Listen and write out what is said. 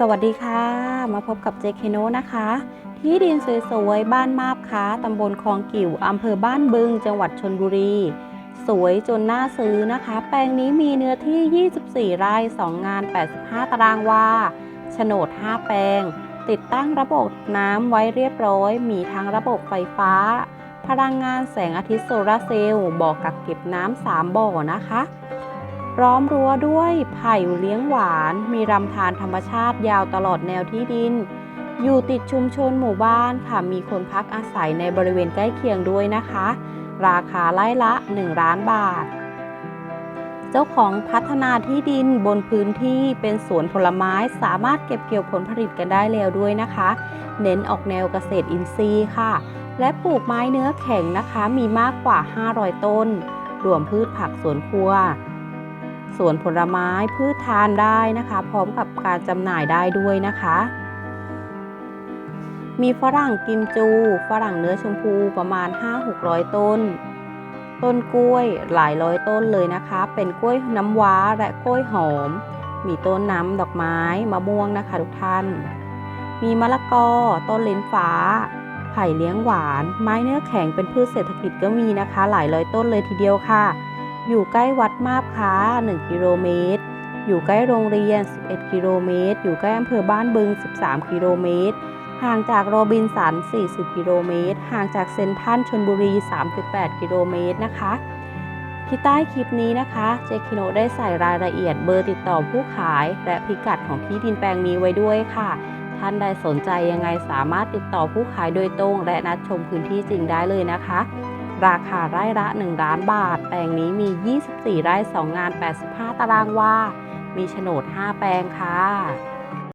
สวัสดีค่ะ มาพบกับเจเคโนนะคะ ที่ดินสวยๆ บ้านมาบค้าตำบลคลองกิ่วอำเภอบ้านบึง จังหวัดชนบุรี สวยจนน่าซื้อนะคะ แปลงนี้มีเนื้อที่ 24 ไร่2 งาน 85 ตารางวาโฉนด 5 แปลง ติดตั้งระบบน้ำไว้เรียบร้อย มีทั้งระบบไฟฟ้า พลังงานแสงอาทิตย์โซลาร์เซลล์บ่อกักเก็บน้ำ3บ่อนะคะ ล้อมรั้วด้วยไผ่เลี้ยงหวาน มีลำธารธรรมชาติยาวตลอดแนวที่ดิน อยู่ติดชุมชนหมู่บ้านค่ะ มีคนพักอาศัยในบริเวณใกล้เคียงด้วยนะคะ ราคาไร่ละ 1 ล้านบาท เจ้าของพัฒนาที่ดินบนพื้นที่เป็นสวนผลไม้สามารถเก็บเกี่ยวผลผลิตกันได้แล้วด้วยนะคะ เน้นออกแนวเกษตรอินทรีย์ค่ะ และปลูกไม้เนื้อแข็งนะคะ มีมากกว่า 500 ต้น รวมพืชผักสวนครัว สวนผลไม้พืชทานได้นะคะ พร้อมกับการจำหน่ายได้ด้วยนะคะ มีฝรั่งกิมจู ฝรั่งเนื้อชมพูประมาณ 5-600 ต้น ต้นกล้วยหลายร้อยต้นเลยนะคะ เป็นกล้วยน้ำว้าและกล้วยหอม มีต้นน้ำดอกไม้มะม่วงนะคะทุกท่าน มีมะละกอ ต้นเลนฟ้า ไผ่เลี้ยงหวาน ไม้เนื้อแข็งเป็นพืชเศรษฐกิจก็มีนะคะ หลายร้อยต้นเลยทีเดียวค่ะ อยู่ใกล้วัดมาบค้า 1 กิโลเมตร อยู่ใกล้โรงเรียน 11 กิโลเมตร อยู่ใกล้อำเภอบ้านบึง 13 กิโลเมตร ห่างจากโรบินสัน 40 กิโลเมตร ห่างจากเซนทรัลชนบุรี 38 กิโลเมตรนะคะที่ใต้คลิปนี้นะคะ เจคิโนได้ใส่รายละเอียดเบอร์ติดต่อผู้ขาย และพิกัดของที่ดินแปลงนี้ไว้ด้วยค่ะ ท่านใดสนใจยังไงสามารถติดต่อผู้ขายโดยตรง และนัดชมพื้นที่จริงได้เลยนะคะ ราคาไร่ละ 1 ล้านบาท แปลงนี้มี 24 ไร่ 2 งาน 85 ตารางวา มีโฉนด 5 แปลงค่ะ